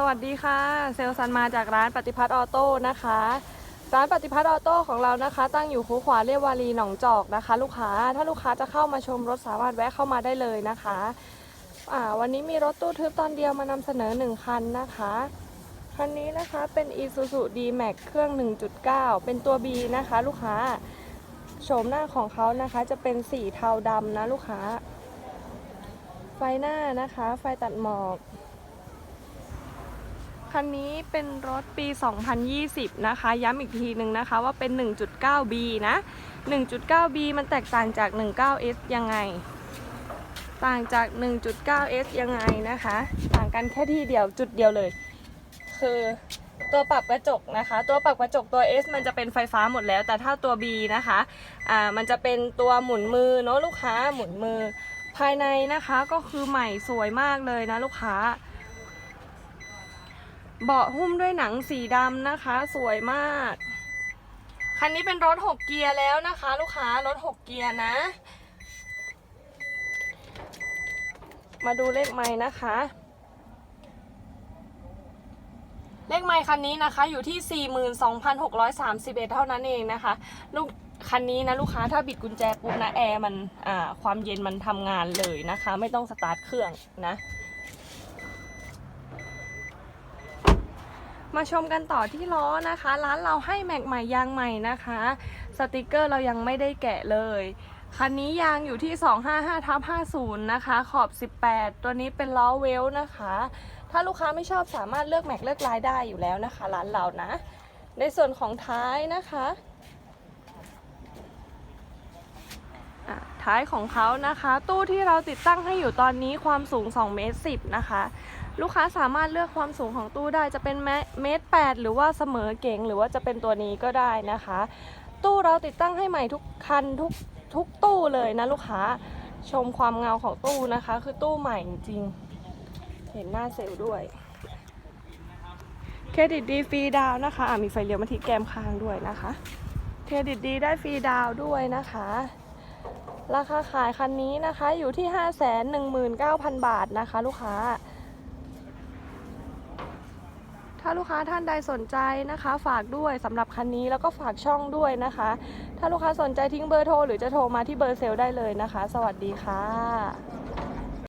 สวัสดีค่ะ เซลซันมาจากร้านปฏิพัฒน์ออโต้นะคะ ร้านปฏิพัฒน์ออโต้ของเรานะคะ ตั้งอยู่คูขวาเรียบวารีหนองจอกนะคะ ลูกค้าถ้าลูกค้าจะเข้ามาชมรถสามารถแวะเข้ามาได้เลยนะคะวันนี้มีรถตู้ทึบตอนเดียวมานำเสนอ 1 คันนะคะคันนี้นะคะเป็น Isuzu D-Max เครื่อง 1.9 เป็นตัว B นะคะ ลูกค้าโฉมหน้าของเขานะคะจะเป็นสีเทาดำนะลูกค้า ไฟหน้านะคะ ไฟตัดหมอก คันนี้เป็นรถปี 2020 นะคะ ย้ำอีกทีหนึ่งนะคะว่าเป็น 1.9B นะ 1.9B มันแตกต่างจาก 19S ยังไง ต่างจาก 1.9S ยังไงนะคะ ต่างกันแค่ที่เดียวจุดเดียวเลย คือตัวปรับกระจกนะคะ ตัวปรับกระจกตัว S มันจะเป็นไฟฟ้าหมดแล้ว แต่ถ้าตัว B นะคะอ่ามันจะเป็นตัวหมุนมือเนาะลูกค้าหมุนมือ ภายในนะคะก็คือใหม่สวยมากเลยนะลูกค้า เบาะหุ้มด้วยหนังสีดำนะคะ สวยมาก คันนี้เป็นรถ 6 เกียร์แล้วนะคะ ลูกค้ารถ 6 เกียร์นะ มาดูเลขไม้นะคะ เลขไม้คันนี้นะคะอยู่ที่ 42,631 เท่านั้นเองนะคะ ลูกคันนี้นะลูกค้าถ้าบิดกุญแจปุ๊บนะแอร์มันอ่าความเย็นมันทำงานเลยนะคะ ไม่ต้องสตาร์ทเครื่องนะ มาชมกันต่อที่ล้อนะคะ ร้านเราให้แม็กใหม่ยางใหม่นะคะ สติกเกอร์เรายังไม่ได้แกะเลยคันนี้ยางอยู่ที่ 255ทับ50 นะคะ ขอบ 18 ตัวนี้เป็นล้อเวลนะคะ ถ้าลูกค้าไม่ชอบสามารถเลือกแม็กเลือกลายได้อยู่แล้วนะคะ ร้านเรานะ ในส่วนของท้ายนะคะะท้ายของเขานะคะ ตู้ที่เราติดตั้งให้อยู่ตอนนี้ความสูง2เมตร10นะคะ ลูกค้าสามารถเลือกความสูงของตู้ได้จะเป็นเมตรแปดหรือว่าเสมอเก๋งหรือว่าจะเป็นตัวนี้ก็ได้นะคะ ตู้เราติดตั้งให้ใหม่ทุกคันทุกทุกตู้เลยนะลูกค้าชมความเงาของตู้นะคะ คือตู้ใหม่จริงเห็นหน้าเซลล์ด้วยเครดิตดีฟรีดาวนะคะะมีไฟเลี้ยวมาที่แกมค้างด้วยนะคะเครดิตดีได้ฟรีดาวด้วยนะคะ ราคาขายคันนี้นะคะอยู่ที่ 519,000 บาทนะคะ ลูกค้า ถ้าลูกค้าท่านใดสนใจนะคะ ฝากด้วยสำหรับคันนี้แล้วก็ฝากช่องด้วยนะคะ ถ้าลูกค้าสนใจทิ้งเบอร์โทรหรือจะโทรมาที่เบอร์เซลได้เลยนะคะ สวัสดีค่ะ